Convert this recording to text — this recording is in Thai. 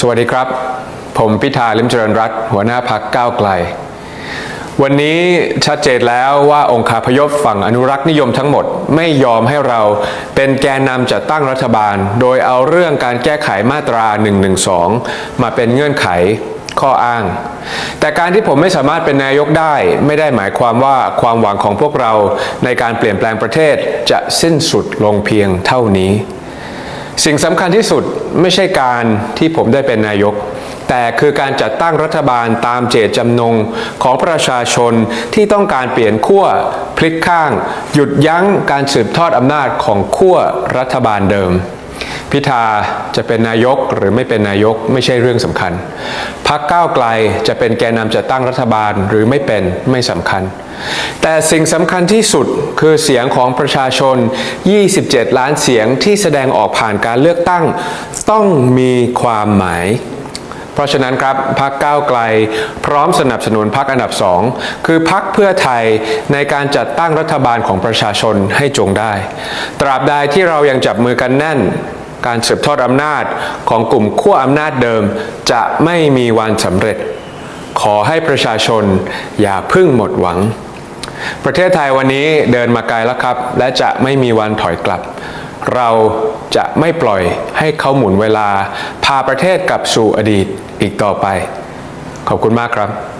สวัสดีครับ ผมพิธาลิมเจริญรัตหัวหน้าพักก้าวไกล วันนี้ชัดเจนแล้วว่าองค์คาพยพฝั่งอนุรักษ์นิยมทั้งหมดไม่ยอมให้เราเป็นแกนนำจัดตั้งรัฐบาล โดยเอาเรื่องการแก้ไขมาตรา 112 มาเป็นเงื่อนไขข้ออ้าง แต่การที่ผมไม่สามารถเป็นนายกได้ ไม่ได้หมายความว่าความหวังของพวกเราในการเปลี่ยนแปลงประเทศจะสิ้นสุดลงเพียงเท่านี้ สิ่งสำคัญที่สุดไม่ใช่การที่ผมได้เป็นนายก แต่คือการจัดตั้งรัฐบาลตามเจตจำนงของประชาชนที่ต้องการเปลี่ยนขั้วพลิกข้าง หยุดยั้งการสืบทอดอำนาจของขั้วรัฐบาลเดิม พิธาจะเป็นนายกหรือไม่เป็นนายกไม่ใช่เรื่องสำคัญ พักก้าวไกลจะเป็นแกนนำจัดตั้งรัฐบาลหรือไม่เป็นไม่สำคัญ แต่สิ่งสำคัญที่สุดคือเสียงของประชาชน 27 ล้านเสียงที่แสดงออกผ่านการเลือกตั้งต้องมีความหมายเพราะฉะนั้นครับพักก้าวไกล พร้อมสนับสนุนพักอันดับสองคือพักเพื่อไทยในการจัดตั้งรัฐบาลของประชาชนให้จงได้ ตราบใดที่เรายังจับมือกันแน่น การสืบทอดอำนาจของกลุ่มขั้วอำนาจเดิม จะไม่มีวันสำเร็จ ขอให้ประชาชนอย่าพึ่งหมดหวัง ประเทศไทยวันนี้เดินมาไกลแล้วครับ และจะไม่มีวันถอยกลับ เราจะไม่ปล่อยให้เขาหมุนเวลา พาประเทศกลับสู่อดีตอีกต่อไป ขอบคุณมากครับ